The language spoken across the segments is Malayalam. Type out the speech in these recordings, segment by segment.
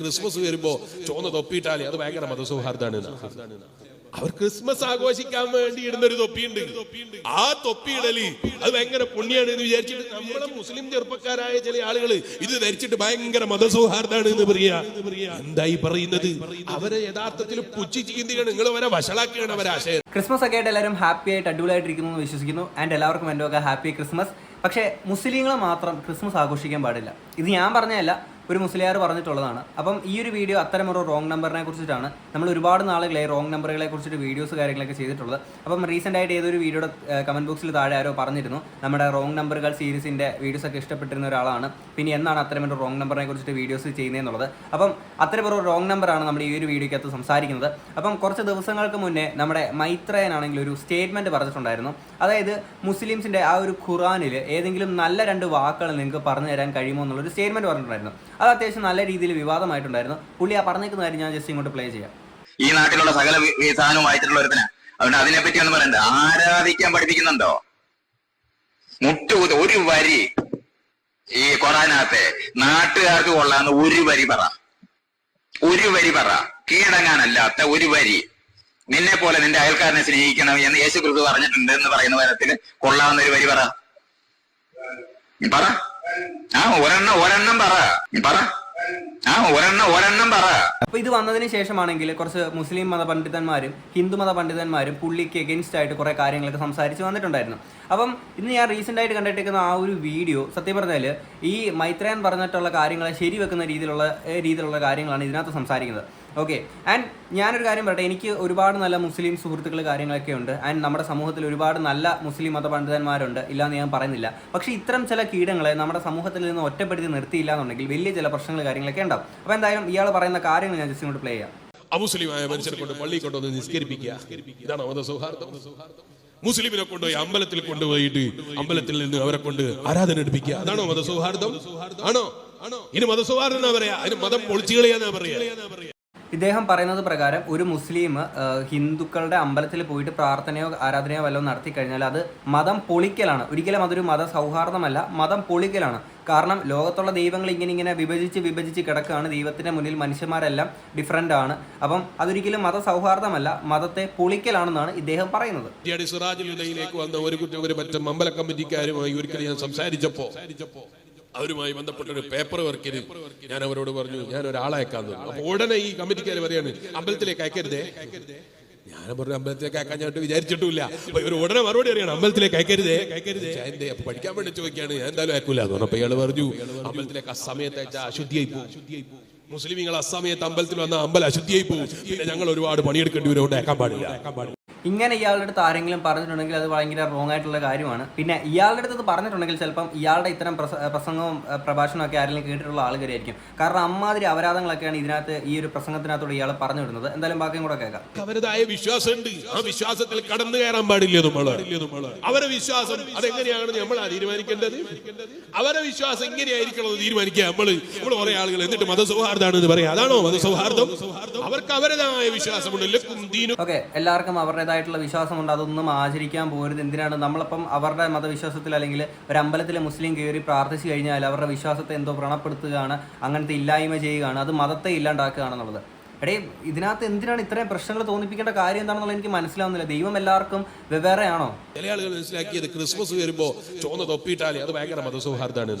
ക്രിസ്മസ് വരുമ്പോ ചോന്ന തൊപ്പിയിട്ടാലേ അത് ഭയങ്കര മതസൗഹാർദ്ദമാണ് അവർ ക്രിസ്മസ് ആഘോഷിക്കാൻ വേണ്ടി ഇടുന്ന ഒരു തൊപ്പിയുണ്ട്. ആ തൊപ്പി ഇടലി അത് ഭയങ്കര പുണ്യാണ് എന്ന് വിചാരിച്ചിട്ട് നമ്മളെ മുസ്ലിം ചെറുപ്പക്കാരായ ചില ആളുകൾ ഇത് ധരിച്ചിട്ട് ഭയങ്കര മതസൗഹാർദ്ദമാണ് എന്ന് പറയാ. എന്തായി പറയുന്നത്? അവരെ യഥാർത്ഥത്തിൽ പുച്ഛി ചിന്തിക്കണം നിങ്ങൾ അവരെ വഷളാക്കിയാണ് അവരെ ആശയം. ക്രിസ്മസ് ഒക്കെ ആയിട്ട് എല്ലാവരും ഹാപ്പി ആയിട്ട് അടിപൊളിയായിട്ടിരിക്കുന്നു എന്ന് വിശ്വസിക്കുന്നു. ആൻഡ് എല്ലാവർക്കും എന്റെ ഒക്കെ ഹാപ്പി ക്രിസ്മസ്. പക്ഷേ മുസ്ലിങ്ങൾ മാത്രം ക്രിസ്മസ് ആഘോഷിക്കാൻ പാടില്ല. ഇത് ഞാൻ പറഞ്ഞതല്ല ഒരു മുസ്ലിയാർ പറഞ്ഞിട്ടുള്ളതാണ്. അപ്പം ഈ ഒരു വീഡിയോ അത്തരം ഒരു റോങ് നമ്പറിനെ കുറിച്ചിട്ടാണ് നമ്മൾ ഒരുപാട് നാളുകളായി റോങ് നമ്പറുകളെ കുറിച്ചിട്ട് വീഡിയോസ് കാര്യങ്ങളൊക്കെ ചെയ്തിട്ടുള്ളത്. അപ്പം റീസെന്റ് ആയിട്ട് ഏതൊരു വീഡിയോയുടെ കമന്റ് ബോക്സിൽ താഴെ ആരോ പറഞ്ഞിരുന്നു. നമ്മുടെ റോങ് നമ്പറുകൾ സീരീസിന്റെ വീഡിയോസ് ഒക്കെ ഇഷ്ടപ്പെട്ടിരുന്ന ഒരാളാണ്. പിന്നെ എന്നാണ് അത്തരം ഒരു റോങ് നമ്പറിനെ കുറിച്ചിട്ട് വീഡിയോസ് ചെയ്യുന്നതെന്നുള്ളത് അപ്പം അത്തരം ഒരു റോങ് നമ്പറാണ് നമ്മൾ ഈ ഒരു വീഡിയോക്കകത്ത് സംസാരിക്കുന്നത്. അപ്പം കുറച്ച് ദിവസങ്ങൾക്ക് മുന്നേ നമ്മുടെ മൈത്രയനാണെങ്കിൽ ഒരു സ്റ്റേറ്റ്മെന്റ് പറഞ്ഞിട്ടുണ്ടായിരുന്നു. അതായത് മുസ്ലിംസിന്റെ ആ ഒരു ഖുറാനിൽ ഏതെങ്കിലും നല്ല രണ്ട് വാക്കുകൾ നിങ്ങൾക്ക് പറഞ്ഞു തരാൻ കഴിയുമോ എന്നുള്ളൊരു സ്റ്റേറ്റ്മെന്റ് പറഞ്ഞിട്ടുണ്ടായിരുന്നു. അത് അത്യാവശ്യം നല്ല രീതിയിൽ വിവാദമായിട്ടുണ്ടായിരുന്നു. പുള്ളി ആ പറഞ്ഞേക്കുന്ന കാര്യം ഞാൻ ജസ്റ്റ് ഇങ്ങോട്ട് പ്ലേ ചെയ്യാം. ഈ നാട്ടിലുള്ള സകല സാധനവും വായിച്ചിട്ടുള്ള ഒരുത്തനാ. അതുകൊണ്ട് അതിനെപ്പറ്റി ഒന്നും പറയണ്ട. ആരാധിക്കാൻ പഠിപ്പിക്കുന്നുണ്ടോ? മുട്ടുകൂത്ത് ഒരു വരി ഈ ഖുറാനകത്തെ. നാട്ടുകാർക്ക് കൊള്ളാന്ന് ഒരു വരി പറ. ഒരു വരി പറ. കീഴടങ്ങാനല്ലാത്ത ഒരു വരി. നിന്നെ പോലെ നിന്റെ അയൽക്കാരനെ സ്നേഹിക്കണം എന്ന് യേശു കൃത് പറഞ്ഞിട്ടുണ്ട് എന്ന് പറയുന്ന തരത്തിൽ കൊള്ളാവുന്ന ഒരു വരി പറ. പറ. ആ ഒരെണ്ണം ഒരെണ്ണം പറ. പറ. ആ ഒരെണ്ണം ഒരെണ്ണം പറ. അപ്പൊ ഇത് വന്നതിന് ശേഷമാണെങ്കിൽ കുറച്ച് മുസ്ലിം മത പണ്ഡിതന്മാരും ഹിന്ദു മത പണ്ഡിതന്മാരും പുള്ളിക്ക് എഗൻസ്റ്റ് ആയിട്ട് കുറെ കാര്യങ്ങളൊക്കെ സംസാരിച്ച് വന്നിട്ടുണ്ടായിരുന്നു. അപ്പം ഇന്ന് ഞാൻ റീസെന്റ് ആയിട്ട് കണ്ടിട്ടിരിക്കുന്ന ആ ഒരു വീഡിയോ സത്യം പറഞ്ഞാൽ ഈ മൈത്രയൻ പറഞ്ഞിട്ടുള്ള കാര്യങ്ങളെ ശരിവെക്കുന്ന രീതിയിലുള്ള രീതിയിലുള്ള കാര്യങ്ങളാണ് ഇതിനകത്ത് സംസാരിക്കുന്നത്. ഓക്കെ ആൻഡ് ഞാനൊരു കാര്യം പറയട്ടെ. എനിക്ക് ഒരുപാട് നല്ല മുസ്ലിം സുഹൃത്തുക്കൾ കാര്യങ്ങളൊക്കെ ഉണ്ട്. ആൻഡ് നമ്മുടെ സമൂഹത്തിൽ ഒരുപാട് നല്ല മുസ്ലിം മതപണ്ഡിതന്മാരുണ്ട്. ഇല്ലാന്ന് ഞാൻ പറയുന്നില്ല. പക്ഷേ ഇത്തരം ചില കീടങ്ങളെ നമ്മുടെ സമൂഹത്തിൽ നിന്ന് ഒറ്റപ്പെടുത്തി നിർത്തിയില്ല എന്നുണ്ടെങ്കിൽ വലിയ ചില പ്രശ്നങ്ങൾ കാര്യങ്ങളൊക്കെ ഉണ്ടാവും. അപ്പോൾ എന്തായാലും ഇയാൾ പറയുന്ന കാര്യങ്ങൾ ഞാൻ ജസ്റ്റ് ഇങ്ങോട്ട് പ്ലേ ചെയ്യാം. അമുസ്ലിമായ മനുഷ്യരെ കൊണ്ട് പള്ളി കൊണ്ടുവന്ന് നിസ്കരിപ്പിക്കുക. ഇതാണ് അവരുടെ സൗഹാർദ്ദം. മുസ്ലിമിനെ കൊണ്ടുപോയി അമ്പലത്തിൽ കൊണ്ടുപോയിട്ട് അമ്പലത്തിൽ നിന്ന് അവരെ കൊണ്ട് ആരാധന എടുപ്പിക്കുക. അതാണോ മത സൗഹാർദ്ദം ആണോ? ഇനി മത സൗഹാർദ്ദം എന്നാ പറയാ? അതിന് മതം പൊളിച്ചു കളയാന്നാ പറയാ? ഇദ്ദേഹം പറയുന്നത് പ്രകാരം ഒരു മുസ്ലിം ഹിന്ദുക്കളുടെ അമ്പലത്തിൽ പോയിട്ട് പ്രാർത്ഥനയോ ആരാധനയോ വല്ലതും നടത്തി കഴിഞ്ഞാൽ അത് മതം പൊളിക്കലാണ്. ഒരിക്കലും അതൊരു മത സൗഹാർദ്ദമല്ല മതം പൊളിക്കലാണ്. കാരണം ലോകത്തുള്ള ദൈവങ്ങൾ ഇങ്ങനെ ഇങ്ങനെ വിഭജിച്ച് വിഭജിച്ച് കിടക്കുകയാണ്. ദൈവത്തിന്റെ മുന്നിൽ മനുഷ്യന്മാരെല്ലാം ഡിഫറന്റ് ആണ്. അപ്പം അതൊരിക്കലും മത സൗഹാർദ്ദമല്ല മതത്തെ പൊളിക്കലാണെന്നാണ് ഇദ്ദേഹം പറയുന്നത്. വന്ന ഒരു ഒരു മറ്റേ അമ്പല കമ്മിറ്റിക്കാരുമായി ഒരിക്കലും ഞാൻ അവരുമായി ബന്ധപ്പെട്ട ഒരു പേപ്പർ വർക്കിന് ഞാൻ അവരോട് പറഞ്ഞു ഞാൻ ഒരാളയക്കാന്ന് അപ്പൊ ഉടനെ ഈ കമ്മിറ്റിക്കാർ പറയാണ് അമ്പലത്തിലേക്ക് അയക്കരുതേ. ഞാൻ പറഞ്ഞു അമ്പലത്തിലേക്ക് അയക്കാൻ ഞാൻ വിചാരിച്ചിട്ടില്ല ഇവർ ഉടനെ മറുപടി അറിയണം അമ്പലത്തിലേക്ക് അയക്കരുതേ. അയക്കരുതേ അപ്പൊ പഠിക്കാൻ വേണ്ടി ചോദിക്കാണ് ഞാൻ എന്തായാലും അയക്കൂല. എന്ന് അപ്പൊ ഇയാൾ പറഞ്ഞു അമ്പലത്തിലേക്ക് അസമയത്ത് അയച്ചാൽ അശുദ്ധിയായി പോകും മുസ്ലിമീങ്ങൾ അസമയത്ത് അമ്പലത്തിൽ വന്ന അമ്പലം അശുദ്ധിയായി പോകും പിന്നെ ഞങ്ങൾ ഒരുപാട് പണിയെടുക്കേണ്ടി വരും അയക്കാൻ പാടില്ല. ഇങ്ങനെ ഇയാളുടെ അടുത്ത് ആരെങ്കിലും പറഞ്ഞിട്ടുണ്ടെങ്കിൽ അത് ഭയങ്കര റോങ് ആയിട്ടുള്ള കാര്യമാണ്. പിന്നെ ഇയാളുടെ അടുത്ത് പറഞ്ഞിട്ടുണ്ടെങ്കിൽ ചിലപ്പം ഇയാളുടെ ഇത്തരം പ്രസംഗവും പ്രഭാഷണവും ഒക്കെ ആരെങ്കിലും കേട്ടിട്ടുള്ള ആളുകളായിരിക്കും. കാരണം അമ്മാതിരി അപരാധങ്ങളൊക്കെയാണ് ഇതിനകത്ത് ഈ ഒരു പ്രസംഗത്തിനകത്തൂടെ ഇയാൾ പറഞ്ഞു വിടുന്നത്. എന്തായാലും ബാക്കിയും കൂടെ കേൾക്കാം. അവരതായ വിശ്വാസമുണ്ട്. ആ വിശ്വാസത്തിൽ കടന്നു കയറാൻ പാടില്ല നമ്മൾ അവരെ വിശ്വാസം അതെങ്ങനെയാണ് നമ്മളാ തീരുമാനിക്കേണ്ടത്? അവരെ വിശ്വാസം എങ്ങനെയായിരിക്കണം തീരുമാനിക്കുക നമ്മൾ. നമ്മൾ കുറെ ആളുകൾ എന്നിട്ട് മതസൗഹാർദ്ദമാണ് എന്ന് പറയാം. അതാണോ മതസൗഹാർദ്ദം? അവർക്ക് അവരതായ വിശ്വാസമുണ്ട്. ഓക്കെ എല്ലാവർക്കും അവരുടേതായിട്ടുള്ള വിശ്വാസമുണ്ട്. അതൊന്നും ആചരിക്കാൻ പോരുത്. എന്തിനാണ്? നമ്മളിപ്പം അവരുടെ മതവിശ്വാസത്തിൽ അല്ലെങ്കിൽ ഒരു അമ്പലത്തിൽ മുസ്ലിം കയറി പ്രാർത്ഥിച്ചു കഴിഞ്ഞാൽ അവരുടെ വിശ്വാസത്തെ എന്തോ വ്രണപ്പെടുത്തുകയാണ് അങ്ങനത്തെ ഇല്ലായ്മ ചെയ്യുകയാണ്. അത് മതത്തെ ഇല്ലാണ്ടാക്കുകയാണെന്നുള്ളത് എടേ ഇതിനകത്ത് എന്തിനാണ് ഇത്രയും പ്രശ്നങ്ങൾ തോന്നിപ്പിക്കേണ്ട കാര്യം എന്താണെന്നുള്ള എനിക്ക് മനസ്സിലാവുന്നില്ല. ദൈവം എല്ലാവർക്കും വെവ്വേറെയാണോ? ചില ആളുകൾ മനസ്സിലാക്കിയത് ക്രിസ്മസ് വരുമ്പോ ചോന്ന തൊപ്പിയിട്ടാലേ അത് ഭയങ്കര മതസൗഹാർദ്ദമാണ്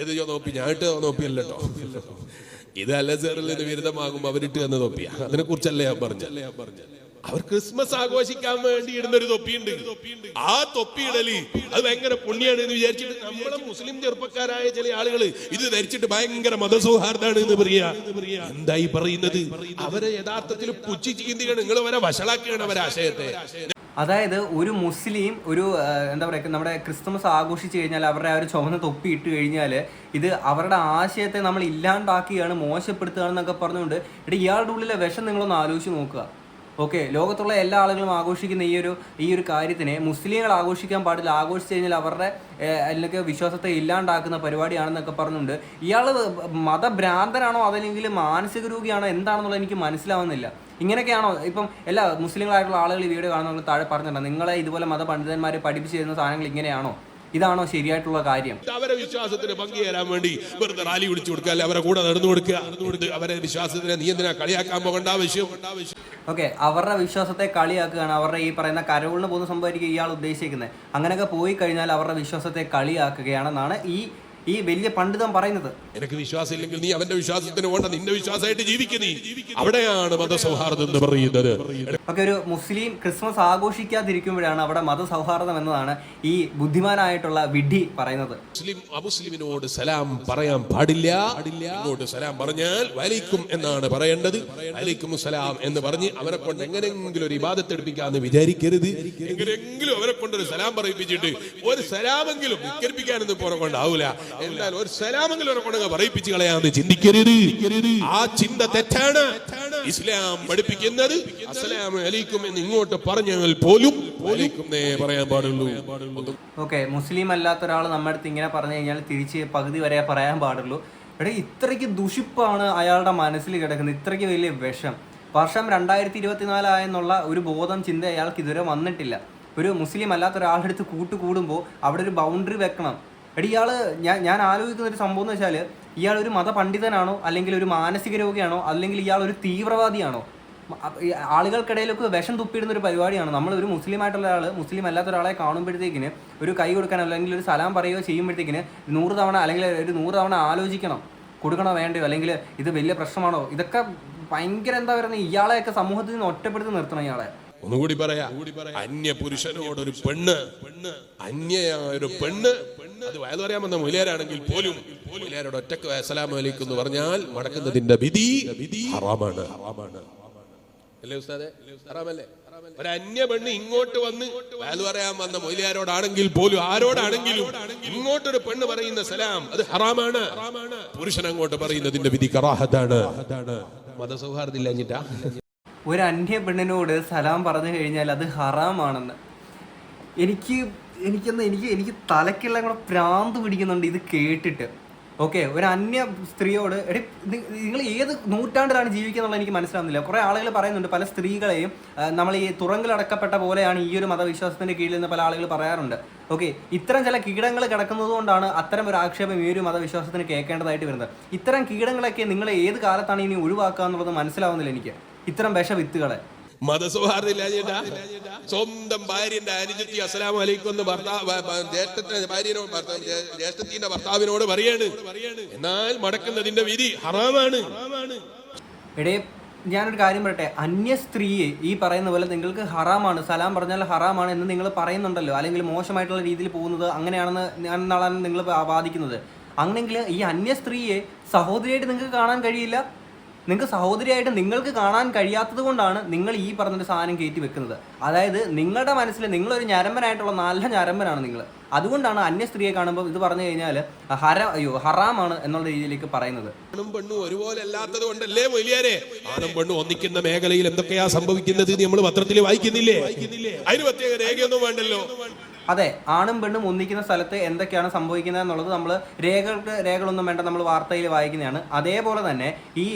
ഏത് നോപ്പി ഞാൻ ഇട്ട് നോപ്പിയല്ലോ ഇത് അലസറിൽ നിന്ന് വിരുദ്ധമാകുമ്പോ അവരിട്ട് തന്ന തൊപ്പിയ. അതിനെ കുറിച്ചല്ലേ ഞാൻ പറഞ്ഞു അവർ ക്രിസ്മസ് ആഘോഷിക്കാൻ വേണ്ടി ഇടുന്ന ഒരു തൊപ്പിയുണ്ട്. ആ തൊപ്പിയിടലി അത് ഭയങ്കര പുണ്യാണ് എന്ന് വിചാരിച്ചിട്ട് നമ്മളെ മുസ്ലിം ചെറുപ്പക്കാരായ ചില ആളുകൾ ഇത് ധരിച്ചിട്ട് ഭയങ്കര മതസൗഹാർദ്ദമാണ് എന്ന് പറയാ. എന്തായി പറയുന്നത്? അവരെ യഥാർത്ഥത്തിൽ ചിന്തിക്കണം നിങ്ങൾ വരെ വഷളാക്കിയാണ് അവരെ ആശയത്തെ. അതായത് ഒരു മുസ്ലിം ഒരു എന്താ പറയുക നമ്മുടെ ക്രിസ്മസ് ആഘോഷിച്ചു കഴിഞ്ഞാൽ അവരുടെ ആ ഒരു ചുവന്ന തൊപ്പി ഇട്ട് കഴിഞ്ഞാൽ ഇത് അവരുടെ ആശയത്തെ നമ്മൾ ഇല്ലാണ്ടാക്കുകയാണ് മോശപ്പെടുത്തുകയാണെന്നൊക്കെ പറഞ്ഞുകൊണ്ട് ഇവിടെ ഇയാളുടെ ഉള്ളിലെ വിഷം നിങ്ങളൊന്ന് ആലോചിച്ച് നോക്കുക. ഓക്കെ ലോകത്തുള്ള എല്ലാ ആളുകളും ആഘോഷിക്കുന്ന ഈ ഒരു ഈ ഒരു കാര്യത്തിനെ മുസ്ലിങ്ങൾ ആഘോഷിക്കാൻ പാടില്ല. ആഘോഷിച്ച് കഴിഞ്ഞാൽ അവരുടെ അല്ലെങ്കിൽ വിശ്വാസത്തെ ഇല്ലാണ്ടാക്കുന്ന പരിപാടിയാണെന്നൊക്കെ പറഞ്ഞുണ്ട്. ഇയാൾ മതഭ്രാന്തനാണോ അതല്ലെങ്കിൽ മാനസിക രോഗിയാണോ എന്താണെന്നുള്ളത് എനിക്ക് മനസ്സിലാവുന്നില്ല. ഇങ്ങനെയൊക്കെയാണോ? ഇപ്പം എല്ലാ മുസ്ലിങ്ങളായിട്ടുള്ള ആളുകൾ ഈ വീഡിയോ കാണുന്ന താഴെ പറഞ്ഞിട്ടുണ്ട്. നിങ്ങളെ ഇതുപോലെ മതപണ്ഡിതന്മാരെ പഠിപ്പിച്ചു തരുന്ന സാധനങ്ങൾ ഇങ്ങനെയാണോ? ഇതാണോ ശരിയായിട്ടുള്ള കാര്യം? അവരെ വിശ്വാസത്തിന് പങ്കുചേരാൻ വേണ്ടി വെറുതെ റാലി വിളിച്ചു കൊടുക്കുക അല്ലെ അവരെ കൂടെ നടന്നു കൊടുക്കുക. അവരെ വിശ്വാസത്തിനെ നീ എന്തിനാ കളിയാക്കാൻ പോകേണ്ട ആവശ്യം? ഓക്കെ അവരുടെ വിശ്വാസത്തെ കളിയാക്കുകയാണ്. അവരുടെ ഈ പറയുന്ന കരവുളിന് പോകുന്ന സംഭവമായിരിക്കും ഇയാൾ ഉദ്ദേശിക്കുന്നത്. അങ്ങനെയൊക്കെ പോയി കഴിഞ്ഞാൽ അവരുടെ വിശ്വാസത്തെ കളിയാക്കുകയാണെന്നാണ് ഈ ഈ വലിയ പണ്ഡിതൻ പറയുന്നത്. എനിക്ക് വിശ്വാസം ഇല്ലെങ്കിൽ നീ അവന്റെ വിശ്വാസത്തിന് വേണ്ട നിന്റെ വിശ്വാസമായിട്ട് ജീവിക്കുന്നു അവിടെയാണ് മതസൗഹാർദ്ദം എന്ന് പറയുന്നത്. ഒക്കെ ഒരു മുസ്ലിം ക്രിസ്മസ് ആഘോഷിക്കാതിരിക്കുമ്പോഴാണ് അവിടെ മതസൗഹാർദ്ദം എന്നതാണ് ഈ ബുദ്ധിമാനായിട്ടുള്ള വിഡി പറയുന്നത്. മുസ്ലിം അമുസ്ലിമിനോട് സലാം പറയാൻ പാടില്ല. ഇങ്ങോട്ട് സലാം പറഞ്ഞാൽ വലൈക്കും എന്നാണ് പറയേണ്ടത്. വലിക്കും സലാം എന്ന് പറഞ്ഞ് അവരെ കൊണ്ട് എങ്ങനെയെങ്കിലും ഒരു ഇബാദത്ത് എടുപ്പിക്കാന്ന് വിചാരിക്കരുത്. എങ്ങനെയെങ്കിലും അവരെ കൊണ്ട് ഒരു സലാം പറയിപ്പിച്ചിട്ട് ഒരു സലാമെങ്കിലും വിക്കരിപ്പിക്കാനൊന്നും പോരെ കൊണ്ടാവൂല എന്നാൽ ഒരു സലാമെങ്കിലും കൊണ്ട് പറയിപ്പിച്ച് കളയാന്ന് ചിന്തിക്കരുത്. ആ ചിന്ത തെറ്റാണ്. ഇസ്ലാം പഠിപ്പിക്കുന്നത് അസ്സലാമു അലൈക്കും എന്ന് ഇങ്ങോട്ട് പറഞ്ഞാൽ പോലും പറയാൻ പാടുള്ളൂ. ഓക്കെ മുസ്ലിം അല്ലാത്ത ഒരാൾ നമ്മുടെ അടുത്ത് ഇങ്ങനെ പറഞ്ഞു കഴിഞ്ഞാൽ തിരിച്ച് പകുതി വരെ പറയാൻ പാടുള്ളൂ. എടാ ഇത്രയ്ക്ക് ദുഷിപ്പാണ് അയാളുടെ മനസ്സിൽ കിടക്കുന്നത്. ഇത്രയ്ക്ക് വലിയ വിഷം. വർഷം രണ്ടായിരത്തി ഇരുപത്തിനാലായെന്നുള്ള ഒരു ബോധം ചിന്ത അയാൾക്ക് ഇതുവരെ വന്നിട്ടില്ല. ഒരു മുസ്ലിം അല്ലാത്ത ഒരാളുടെ അടുത്ത് കൂട്ടുകൂടുമ്പോൾ അവിടെ ഒരു ബൗണ്ടറി വെക്കണം. എടി ഇയാൾ ഞാൻ ഞാൻ ആലോചിക്കുന്ന ഒരു സംഭവം എന്ന് വെച്ചാൽ ഇയാൾ ഒരു മതപണ്ഡിതനാണോ അല്ലെങ്കിൽ ഒരു മാനസിക രോഗിയാണോ അല്ലെങ്കിൽ ഇയാൾ ഒരു തീവ്രവാദിയാണോ? ആളുകൾക്കിടയിലൊക്കെ വിഷം തുപ്പിയിടുന്ന ഒരു പരിപാടിയാണ്. നമ്മൾ ഒരു മുസ്ലിം ആയിട്ടുള്ള ഒരാൾ മുസ്ലിം അല്ലാത്ത ഒരാളെ കാണുമ്പോഴത്തേക്കിന് ഒരു കൈ കൊടുക്കാനോ അല്ലെങ്കിൽ ഒരു സലാം പറയുകയോ ചെയ്യുമ്പോഴത്തേക്കിന് നൂറ് തവണ അല്ലെങ്കിൽ ഒരു നൂറ് തവണ ആലോചിക്കണം. കൊടുക്കണോ വേണ്ടയോ? അല്ലെങ്കിൽ ഇത് വലിയ പ്രശ്നമാണോ? ഇതൊക്കെ ഭയങ്കര എന്താ പറയുന്നത് ഇയാളെയൊക്കെ സമൂഹത്തിൽ നിന്ന് ഒറ്റപ്പെടുത്തി നിർത്തണം ഇയാളെ. ഒന്നുകൂടി പറയാ. അന്യ പുരുഷനോടൊരു പെണ്ണ്. പെണ്ണ് അന്യയായ ഒരു പെണ്ണ്. അത് വന്ന മൊയിലാരാണെങ്കിൽ പോലും മൊയിലാരോട് ഒറ്റയ്ക്ക് അസലാം അലൈക്കും എന്ന് പറഞ്ഞാൽ മടക്കുന്നതിന്റെ വിധി ഹറാമാണ്. അല്ലേ ഉസ്താദെ? ഹറാമല്ലേ? ഒരു അന്യ പെണ്ണ് ഇങ്ങോട്ട് വന്ന് വയൽ പറയാൻ വന്ന മൊയിലാരോടാണെങ്കിൽ പോലും ആരോടാണെങ്കിലും ഇങ്ങോട്ടൊരു പെണ്ണ് പറയുന്ന സലാം അത് ഹറാമാണ്. പുരുഷൻ അങ്ങോട്ട് പറയുന്നതിന്റെ വിധി കറാഹത്താണ്. മതസൗഹാർദ്ദം ഇല്ലഞ്ഞിട്ടാ ഒരു അന്യ പെണ്ണിനോട് സലാം പറഞ്ഞു കഴിഞ്ഞാൽ അത് ഹറാമാണെന്ന്. എനിക്ക് എനിക്കൊന്ന് എനിക്ക് എനിക്ക് തലക്കുള്ള കൂടെ പ്രാന്ത് പിടിക്കുന്നുണ്ട് ഇത് കേട്ടിട്ട്. ഓക്കെ ഒരു അന്യ സ്ത്രീയോട് എടി നിങ്ങൾ ഏത് നൂറ്റാണ്ടിലാണ് ജീവിക്കുന്നത് എനിക്ക് മനസ്സിലാവുന്നില്ല. കുറേ ആളുകൾ പറയുന്നുണ്ട് പല സ്ത്രീകളെയും നമ്മൾ ഈ തുറങ്കിലടക്കപ്പെട്ട പോലെയാണ് ഈ ഒരു മതവിശ്വാസത്തിന്റെ കീഴിൽ നിന്ന് പല ആളുകൾ പറയാറുണ്ട്. ഓക്കെ ഇത്തരം ചില കീടങ്ങൾ കിടക്കുന്നത് കൊണ്ടാണ് അത്തരം ഒരു ആക്ഷേപം ഈ ഒരു മതവിശ്വാസത്തിന് കേൾക്കേണ്ടതായിട്ട് വരുന്നത്. ഇത്തരം കീടങ്ങളൊക്കെ നിങ്ങൾ ഏത് കാലത്താണ് ഇനി ഒഴിവാക്കുക എന്നുള്ളത് മനസ്സിലാവുന്നില്ല എനിക്ക്. ഇത്തരം വിഷവിത്തുകളെ. മതസൗഹാർദ്ദം ചേട്ടാ. സ്വന്തം ഭാര്യന്റെ അനുജത്തി അസ്സലാം അലൈക്കും എന്ന് ഭർത്താവ് ഭാര്യനോട് ജ്യേഷ്ഠത്തിന്റെ ഭർത്താവിനോട് പറയാണ്. എന്നാൽ മടക്കുന്നതിന്റെ വിധി ഹറാമാണ്. എടേ ഞാനൊരു കാര്യം പറയട്ടെ. അന്യ സ്ത്രീയെ ഈ പറയുന്ന പോലെ നിങ്ങൾക്ക് ഹറാമാണ്. സലാം പറഞ്ഞാൽ ഹറാമാണ് എന്ന് നിങ്ങൾ പറയുന്നുണ്ടല്ലോ. അല്ലെങ്കിൽ മോശമായിട്ടുള്ള രീതിയിൽ പോകുന്നത് അങ്ങനെയാണെന്ന് എന്നാണ് നിങ്ങൾ വാദിക്കുന്നത് അങ്ങനെങ്കിൽ ഈ അന്യ സ്ത്രീയെ സഹോദരിയായിട്ട് നിങ്ങൾക്ക് കാണാൻ കഴിയില്ല? നിങ്ങൾക്ക് സഹോദരിയായിട്ട് നിങ്ങൾക്ക് കാണാൻ കഴിയാത്തത് കൊണ്ടാണ് നിങ്ങൾ ഈ പറഞ്ഞൊരു സാധനം കയറ്റി വെക്കുന്നത്. അതായത് നിങ്ങളുടെ മനസ്സിൽ നിങ്ങളൊരു ഞരമ്പനായിട്ടുള്ള നല്ല ഞരമ്പനാണ് നിങ്ങൾ. അതുകൊണ്ടാണ് അന്യ സ്ത്രീയെ കാണുമ്പോൾ ഇത് പറഞ്ഞു കഴിഞ്ഞാൽ ഹര അയ്യോ ഹറാമാണ് എന്നുള്ള രീതിയിലേക്ക് പറയുന്നത്. ആണും പെണ്ണും ഒരുപോലെ ഒന്നിക്കുന്ന മേഖലയിൽ എന്തൊക്കെയാ സംഭവിക്കുന്നത് നമ്മൾ പത്രത്തിൽ വായിക്കുന്നില്ലേ? അതിന് പ്രത്യേക രേഖയൊന്നും വേണ്ടല്ലോ. അതെ ആണും പെണ്ണും ഒന്നിക്കുന്ന സ്ഥലത്ത് എന്തൊക്കെയാണ് സംഭവിക്കുന്നത് എന്നുള്ളത് നമ്മൾ രേഖകൾക്ക് രേഖകളൊന്നും വേണ്ട നമ്മൾ വാർത്തയിൽ വായിക്കുന്നതാണ്. അതേപോലെ തന്നെ ഈ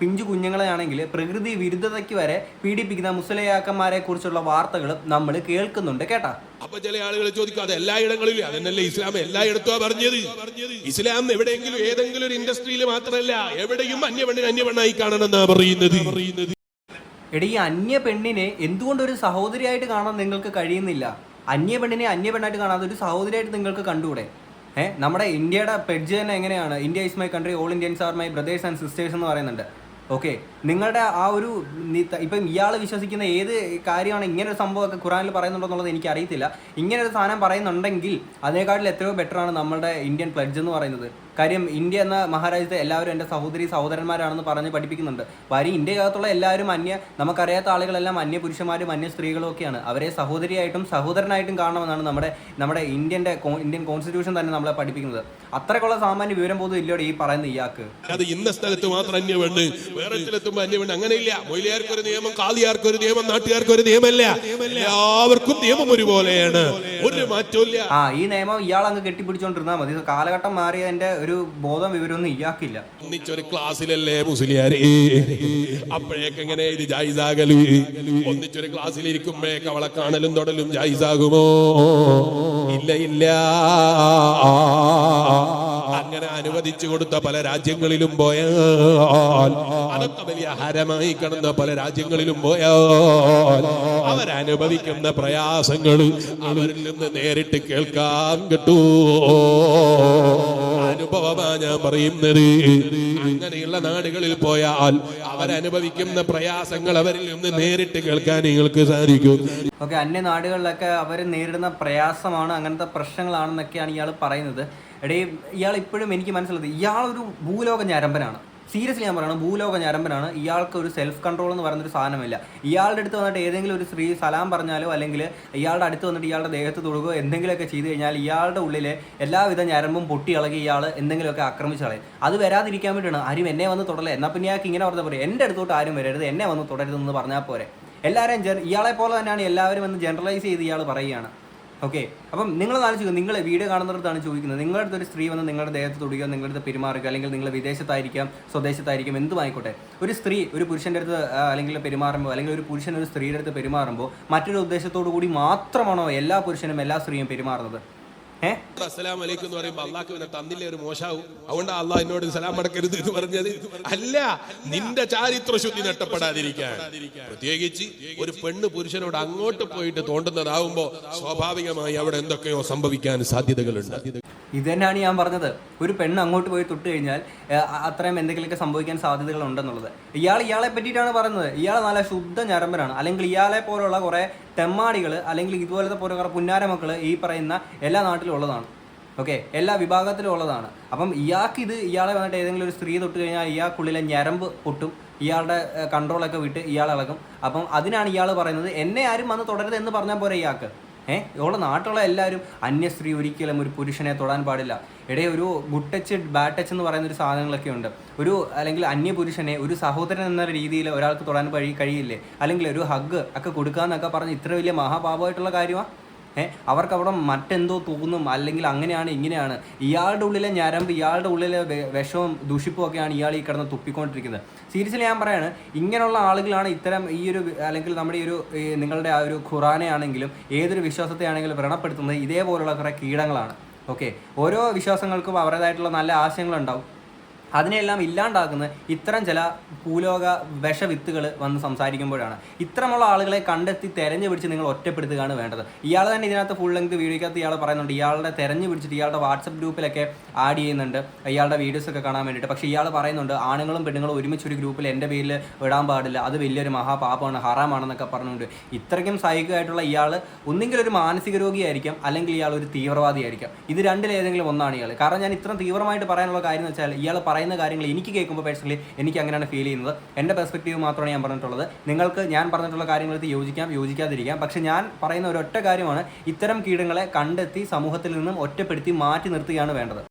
പിഞ്ചു കുഞ്ഞുങ്ങളെയാണെങ്കിൽ പ്രകൃതി വിരുദ്ധതയ്ക്ക് വരെ പീഡിപ്പിക്കുന്ന മുസ്ലിയാക്കന്മാരെ കുറിച്ചുള്ള വാർത്തകൾ നമ്മൾ കേൾക്കുന്നുണ്ട് കേട്ടാ? അപ്പൊ ചില ആളുകൾ ചോദിക്കും അത് എല്ലായിടങ്ങളിലും അതന്നല്ലേ ഇസ്ലാം? എല്ലായിടത്തും പറഞ്ഞത്. ഇസ്ലാം എവിടെയെങ്കിലും ഏതെങ്കിലും ഒരു ഇൻഡസ്ട്രിയിൽ മാത്രമല്ല എവിടെയും അന്യപെണ്ണിന് അന്യപെണ്ണായി കാണണമെന്നാ പറയുന്നത്. എടീ ഈ അന്യ പെണ്ണിനെ എന്തുകൊണ്ട് ഒരു സഹോദരിയായിട്ട് കാണാൻ നിങ്ങൾക്ക് കഴിയുന്നില്ല? അന്യ പെണ്ണിനെ അന്യ പെണ്ണായിട്ട് കാണാതെ ഒരു സഹോദരിയായിട്ട് നിങ്ങൾക്ക് കണ്ടുകൂടെ? ഏഹ് നമ്മുടെ ഇന്ത്യയുടെ പെഡ്ജ് തന്നെ എങ്ങനെയാണ്? India is my country all Indians are my brothers and sisters എന്ന് പറയുന്നുണ്ട്. ഓക്കെ നിങ്ങളുടെ ആ ഒരു ഇപ്പം ഇയാൾ വിശ്വസിക്കുന്ന ഏത് കാര്യമാണ് ഇങ്ങനെ ഒരു സംഭവമൊക്കെ ഖുറാനിൽ പറയുന്നുണ്ടോ എന്നുള്ളത് എനിക്ക് അറിയത്തില്ല. ഇങ്ങനെ ഒരു സാധനം പറയുന്നുണ്ടെങ്കിൽ അതേക്കാട്ടിൽ എത്രയോ ബെറ്ററാണ് നമ്മുടെ ഇന്ത്യൻ പ്ലഡ്ജ് എന്ന് പറയുന്നത്. കാര്യം ഇന്ത്യ എന്ന മഹാരാജ്യത്തെ എല്ലാവരും എന്റെ സഹോദരി സഹോദരന്മാരാണെന്ന് പറഞ്ഞ് പഠിപ്പിക്കുന്നുണ്ട്. വരി ഇന്ത്യക്കകത്തുള്ള എല്ലാവരും അന്യ നമുക്കറിയാത്ത ആളുകളെല്ലാം അന്യ പുരുഷന്മാരും അന്യ സ്ത്രീകളും ഒക്കെയാണ് അവരെ സഹോദരിയായിട്ടും സഹോദരനായിട്ടും കാണണമെന്നാണ് നമ്മുടെ നമ്മുടെ ഇന്ത്യന്റെ ഇന്ത്യൻ കോൺസ്റ്റിറ്റ്യൂഷൻ തന്നെ നമ്മളെ പഠിപ്പിക്കുന്നത്. അത്രക്കുള്ള സാമാന്യ വിവരം പോലും ഇല്ലോടെ ഈ പറയുന്ന ഇയാൾക്ക്. അത് ഇന്ന സ്ഥലത്ത് മാത്രം അന്യപെണ്ണ് വേറെ സ്ഥലത്തും അന്യപെണ്ണ് അങ്ങനെയില്ല. മൊയിലിയാർക്ക് ഒരു നിയമം കാലിയാർക്ക് ഒരു നിയമം നാട്ടുകാർക്ക് ഒരു നിയമമല്ല എല്ലാവർക്കും നിയമം ഒരുപോലെയാണ്. ഒരു മാറ്റവും ആ ഈ നിയമം ഇയാൾ അങ്ങ് കെട്ടിപ്പിടിച്ചോണ്ടിരുന്നാൽ മതി കാലഘട്ടം മാറിയതിന്റെ ഒരു ഒരു ബോധം വിവരമൊന്നും ഇയാക്കില്ല ഒന്നിച്ചൊരു ക്ലാസ്സിലല്ലേ മുസ്ലിയാര്? അപ്പോഴേക്ക് എങ്ങനെ ഇത് ജായിസാകൽ? ഒന്നിച്ചൊരു ക്ലാസ്സിലിരിക്കുമ്പോഴേക്ക് അവളെ കാണലും തൊടലും ജായിസാകുമോ? ഇല്ല ഇല്ല. അങ്ങനെ അനുവദിച്ചു കൊടുത്ത പല രാജ്യങ്ങളിലും പോയാൽ അതൊക്കെ വലിയ ഹരമായി കിടന്ന പല രാജ്യങ്ങളിലും പോയാൽ അവരനുഭവിക്കുന്ന പ്രയാസങ്ങൾ അവരിൽ നിന്ന് നേരിട്ട് കേൾക്കാൻ കിട്ടൂ. അനുഭവമാ ഞാൻ പറയുന്നത്. അങ്ങനെയുള്ള നാടുകളിൽ പോയാൽ അവരനുഭവിക്കുന്ന പ്രയാസങ്ങൾ അവരിൽ നിന്ന് നേരിട്ട് കേൾക്കാൻ നിങ്ങൾക്ക് സാധിക്കും. ഓക്കെ അന്യ നാടുകളിലൊക്കെ അവർ നേരിടുന്ന പ്രയാസമാണ് അങ്ങനത്തെ പ്രശ്നങ്ങളാണെന്നൊക്കെയാണ് ഇയാൾ പറയുന്നത്. എടേ ഇയാൾ ഇപ്പോഴും എനിക്ക് മനസ്സിലായത് ഇയാളൊരു ഭൂലോക ഞരമ്പനാണ്. സീരിയസ്ലി ഞാൻ പറയണം ഭൂലോക ഞരമ്പനാണ്. ഇയാൾക്ക് ഒരു സെൽഫ് കൺട്രോൾ എന്ന് പറയുന്നൊരു സാധനമില്ല. ഇയാളുടെ അടുത്ത് വന്നിട്ട് ഏതെങ്കിലും ഒരു സ്ത്രീ സലാം പറഞ്ഞാലോ അല്ലെങ്കിൽ ഇയാളുടെ അടുത്ത് വന്നിട്ട് ഇയാളുടെ ദേഹത്ത് തൊടുകയോ എന്തെങ്കിലുമൊക്കെ ചെയ്തു കഴിഞ്ഞാൽ ഇയാളുടെ ഉള്ളിലെ എല്ലാവിധ ഞരമ്പും പൊട്ടി ഇളകി ഇയാൾ എന്തെങ്കിലുമൊക്കെ ആക്രമിച്ച് കളയും. അത് വരാതിരിക്കാൻ വേണ്ടിയാണ്. ആരും എന്നെ വന്ന് തുടരല്ലേ എന്നാൽ പിന്നെ ഇയാൾക്ക് ഇങ്ങനെ പറഞ്ഞാൽ പോരെ? എന്റെ അടുത്തോട്ട് ആരും വരരുത്. എന്നെ വന്ന് തുടരുതെന്ന് പറഞ്ഞാൽ പോരെ. എല്ലാവരെയും ഇയാളെ പോലെ തന്നെയാണ് എല്ലാവരും എന്ന് ജനറലൈസ് ചെയ്ത് ഇയാൾ പറയുകയാണ്. ഓക്കെ അപ്പം നിങ്ങൾ ആലോചിക്കുക. നിങ്ങൾ വീഡിയോ കാണുന്നിടത്താണ് ചോദിക്കുന്നത്. നിങ്ങളുടെ അടുത്ത് ഒരു സ്ത്രീ വന്ന് നിങ്ങളുടെ ദേഹത്ത് തൊടുകയോ നിങ്ങളുടെ അടുത്ത് പെരുമാറുക അല്ലെങ്കിൽ നിങ്ങൾ വിദേശത്തായിരിക്കാം സ്വദേശത്തായിരിക്കും എന്തുമായിക്കോട്ടെ. ഒരു സ്ത്രീ ഒരു പുരുഷന്റെ അടുത്ത് അല്ലെങ്കിൽ പെരുമാറുമ്പോൾ അല്ലെങ്കിൽ ഒരു പുരുഷൻ ഒരു സ്ത്രീയുടെ അടുത്ത് പെരുമാറുമ്പോൾ മറ്റൊരു ഉദ്ദേശത്തോടു കൂടി മാത്രമാണോ എല്ലാ പുരുഷനും എല്ലാ സ്ത്രീയും പെരുമാറുന്നത്? അസ്സലാം വലൈക്കും എന്ന് പറയുമ്പോ അള്ളാഹ് തന്നില്ല ഒരു മോശാവും. അതുകൊണ്ട് അള്ളാഹ് എന്നോട് സലാം മടക്കരുത് എന്ന് പറഞ്ഞത്. അല്ല നിന്റെ ചാരിത്ര ശുദ്ധി നഷ്ടപ്പെടാതിരിക്കാൻ. പ്രത്യേകിച്ച് ഒരു പെണ്ണ് പുരുഷനോട് അങ്ങോട്ട് പോയിട്ട് തോണ്ടുന്നതാവുമ്പോ സ്വാഭാവികമായി അവിടെ എന്തൊക്കെയോ സംഭവിക്കാൻ സാധ്യതകളുണ്ട്. ഇത് തന്നെയാണ് ഞാൻ പറഞ്ഞത്. ഒരു പെണ്ണ് അങ്ങോട്ട് പോയി തൊട്ട് കഴിഞ്ഞാൽ അത്രയും എന്തെങ്കിലുമൊക്കെ സംഭവിക്കാൻ സാധ്യതകൾ ഉണ്ടെന്നുള്ളത് ഇയാൾ ഇയാളെ പറ്റിയിട്ടാണ് പറയുന്നത്. ഇയാൾ നല്ല ശുദ്ധ ഞരമ്പനാണ്. അല്ലെങ്കിൽ ഇയാളെ പോലുള്ള കുറേ തെമ്മാടികൾ അല്ലെങ്കിൽ ഇതുപോലത്തെ പോലെ കുറേ പുന്നാര മക്കൾ ഈ പറയുന്ന എല്ലാ നാട്ടിലും ഉള്ളതാണ് ഓക്കെ എല്ലാ വിഭാഗത്തിലും ഉള്ളതാണ് അപ്പം ഇയാൾക്ക് ഇത് ഇയാളെ വന്നിട്ട് ഏതെങ്കിലും ഒരു സ്ത്രീ തൊട്ട് കഴിഞ്ഞാൽ ഇയാൾക്കുള്ളിലെ ഞരമ്പ് പൊട്ടും. ഇയാളുടെ കൺട്രോളൊക്കെ വിട്ട് ഇയാൾ ഇളകും അപ്പം അതിനാണ് ഇയാൾ പറയുന്നത് എന്നെ ആരും വന്ന് തുടരുത് എന്ന് പറഞ്ഞാൽ പോരെ ഇയാൾക്ക്. ഏഹ് ഇവിടെ നാട്ടിലുള്ള എല്ലാവരും അന്യ സ്ത്രീ ഒരിക്കലും ഒരു പുരുഷനെ തൊടാൻ പാടില്ല. ഇടേ ഒരു ഗുഡ് ടച്ച് ടച്ച് എന്ന് പറയുന്ന ഒരു സാധനങ്ങളൊക്കെ ഉണ്ട്. ഒരു അല്ലെങ്കിൽ അന്യ പുരുഷനെ ഒരു സഹോദരൻ എന്ന രീതിയിൽ ഒരാൾക്ക് തൊടാൻ കഴി കഴിയില്ലേ? അല്ലെങ്കിൽ ഒരു ഹഗ് ഒക്കെ കൊടുക്കാന്നൊക്കെ പറഞ്ഞ് ഇത്ര വലിയ മഹാപാപമായിട്ടുള്ള കാര്യമാണ് അവർക്ക് അവിടെ മറ്റെന്തോ തോന്നും അല്ലെങ്കിൽ അങ്ങനെയാണ് ഇങ്ങനെയാണ്. ഇയാളുടെ ഉള്ളിലെ ഞരമ്പ് ഇയാളുടെ ഉള്ളിലെ വിഷവും ദുഷിപ്പും ഒക്കെയാണ് ഇയാൾ ഈ കിടന്ന് തുപ്പിക്കൊണ്ടിരിക്കുന്നത്. സീരിയസ്ലി ഞാൻ പറയാണ് ഇങ്ങനെയുള്ള ആളുകളാണ് ഇത്തരം ഈ ഒരു അല്ലെങ്കിൽ നമ്മുടെ ഈ ഒരു നിങ്ങളുടെ ആ ഒരു ഖുറാനെ ആണെങ്കിലും ഏതൊരു വിശ്വാസത്തെ ആണെങ്കിലും വ്രണപ്പെടുത്തുന്നത് ഇതേപോലുള്ള കുറേ കീടങ്ങളാണ്. ഓക്കെ? ഓരോ വിശ്വാസങ്ങൾക്കും അവരുടേതായിട്ടുള്ള നല്ല ആശയങ്ങളുണ്ടാവും. അതിനെല്ലാം ഇല്ലാണ്ടാക്കുന്ന ഇത്തരം ചില ഭൂലോക വിഷവിത്തുകൾ വന്ന് സംസാരിക്കുമ്പോഴാണ്. ഇത്തരമുള്ള ആളുകളെ കണ്ടെത്തി തെരഞ്ഞു പിടിച്ച് നിങ്ങൾ ഒറ്റപ്പെടുത്തുകയാണ് വേണ്ടത്. ഇയാൾ തന്നെ ഇതിനകത്ത് ഫുൾ ലെങ്ത് വീഡിയോക്കകത്ത് ഇയാൾ പറയുന്നുണ്ട്. ഇയാളുടെ തെരഞ്ഞു പിടിച്ചിട്ട് ഇയാളുടെ വാട്സപ്പ് ഗ്രൂപ്പിലൊക്കെ ആഡ് ചെയ്യുന്നുണ്ട്. ഇയാളുടെ വീഡിയോസൊക്കെ കാണാൻ വേണ്ടിയിട്ട്. പക്ഷേ ഇയാൾ പറയുന്നുണ്ട് ആണുങ്ങളും പെണ്ണുങ്ങളും ഒരുമിച്ച് ഒരു ഗ്രൂപ്പിൽ എന്റെ പേരിൽ വിടാൻ പാടില്ല. അത് വലിയൊരു മഹാപാപമാണ് ഹറാമാണെന്നൊക്കെ പറഞ്ഞുകൊണ്ട്. ഇത്രയ്ക്കും സൈക്കിളായിട്ടുള്ള ഇയാൾ ഒന്നെങ്കിലും ഒരു മാനസിക രോഗിയായിരിക്കാം അല്ലെങ്കിൽ ഇയാൾ ഒരു തീവ്രവാദിയായിരിക്കാം. ഇത് രണ്ടിലേതെങ്കിലും ഒന്നാണ് ഇയാൾ കാരണം ഞാൻ ഇത്ര തീവ്രമായിട്ട് പറയാനുള്ള കാര്യം എന്ന് വെച്ചാൽ ഇയാൾ പറയുന്ന കാര്യങ്ങൾ എനിക്ക് കേൾക്കുമ്പോൾ പേഴ്സണലി എനിക്ക് അങ്ങനെയാണ് ഫീൽ ചെയ്യുന്നത്. എന്റെ പെർസ്പെക്റ്റീവ് മാത്രമാണ് ഞാൻ പറഞ്ഞിട്ടുള്ളത്. നിങ്ങൾക്ക് ഞാൻ പറഞ്ഞിട്ടുള്ള കാര്യങ്ങൾക്ക് യോജിക്കാം യോജിക്കാതിരിക്കാം. പക്ഷേ ഞാൻ പറയുന്ന ഒരൊറ്റ കാര്യമാണ് ഇത്തരം കീടങ്ങളെ കണ്ടെത്തി സമൂഹത്തിൽ നിന്നും ഒറ്റപ്പെടുത്തി മാറ്റി നിർത്തുകയാണ് വേണ്ടത്.